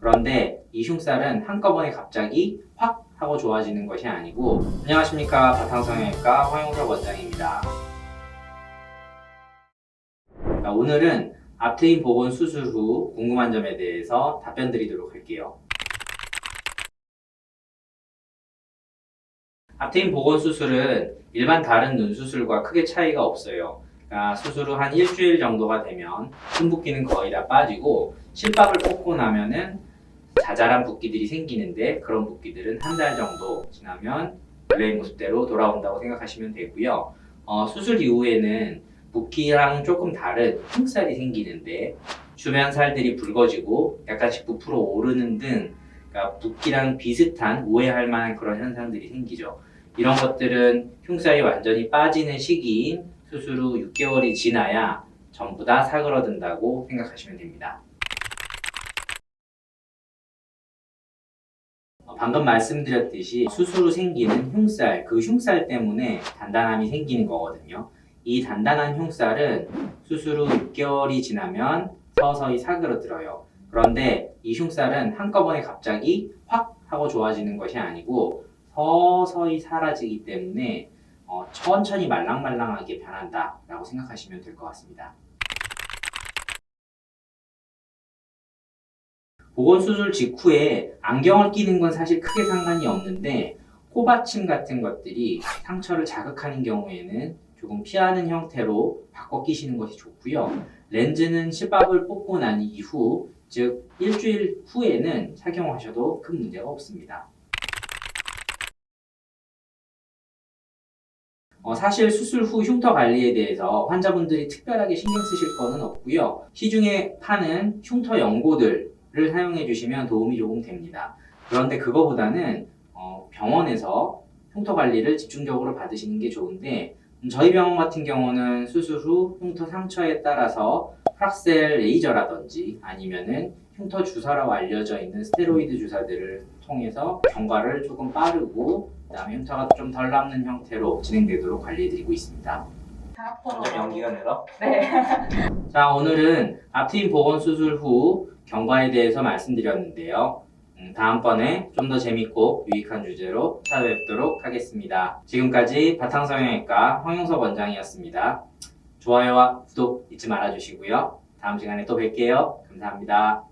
그런데 이 흉살은 한꺼번에 갑자기 확 하고 좋아지는 것이 아니고 안녕하십니까 바탕성형외과 황영석 원장입니다. 자, 오늘은 앞트임 복원 수술 후 궁금한 점에 대해서 답변 드리도록 할게요. 앞트임 복원 수술은 일반 다른 눈 수술과 크게 차이가 없어요. 그러니까 수술 후 한 일주일 정도가 되면 큰 붓기는 거의 다 빠지고 실밥을 뽑고 나면은 자잘한 붓기들이 생기는데 그런 붓기들은 한 달 정도 지나면 원래의 모습대로 돌아온다고 생각하시면 되고요. 어, 수술 이후에는 붓기랑 조금 다른 흉살이 생기는데 주변 살들이 붉어지고 약간씩 부풀어 오르는 등 그러니까 붓기랑 비슷한 오해할 만한 그런 현상들이 생기죠. 이런 것들은 흉살이 완전히 빠지는 시기인 수술 후 6개월이 지나야 전부 다 사그러든다고 생각하시면 됩니다. 방금 말씀드렸듯이 수술 후 생기는 흉살, 그 흉살 때문에 단단함이 생기는 거거든요. 이 단단한 흉살은 수술 후 6개월이 지나면 서서히 사그러들어요. 그런데 이 흉살은 한꺼번에 갑자기 확 하고 좋아지는 것이 아니고 서서히 사라지기 때문에 어, 천천히 말랑말랑하게 변한다라고 생각하시면 될 것 같습니다. 보건 수술 직후에 안경을 끼는 건 사실 크게 상관이 없는데 코받침 같은 것들이 상처를 자극하는 경우에는 조금 피하는 형태로 바꿔 끼시는 것이 좋고요. 렌즈는 실밥을 뽑고 난 이후 즉 일주일 후에는 착용하셔도 큰 문제가 없습니다. 어, 사실 수술 후 흉터 관리에 대해서 환자분들이 특별하게 신경 쓰실 거는 없고요. 시중에 파는 흉터 연고들 을 사용해 주시면 도움이 조금 됩니다. 그런데 그거보다는 어, 병원에서 흉터 관리를 집중적으로 받으시는 게 좋은데 음, 저희 병원 같은 경우는 수술 후 흉터 상처에 따라서 프락셀 레이저라든지 아니면은 흉터 주사라고 알려져 있는 스테로이드 주사들을 통해서 경과를 조금 빠르고 그다음에 흉터가 좀 덜 남는 형태로 진행되도록 관리해드리고 있습니다. 점점 연기가 늘어. 네. 자 오늘은 앞트임 복원 수술 후 경과에 대해서 말씀드렸는데요. 음, 다음번에 좀 더 재밌고 유익한 주제로 찾아뵙도록 하겠습니다. 지금까지 바탕성형외과 황용석 원장이었습니다. 좋아요와 구독 잊지 말아주시고요. 다음 시간에 또 뵐게요. 감사합니다.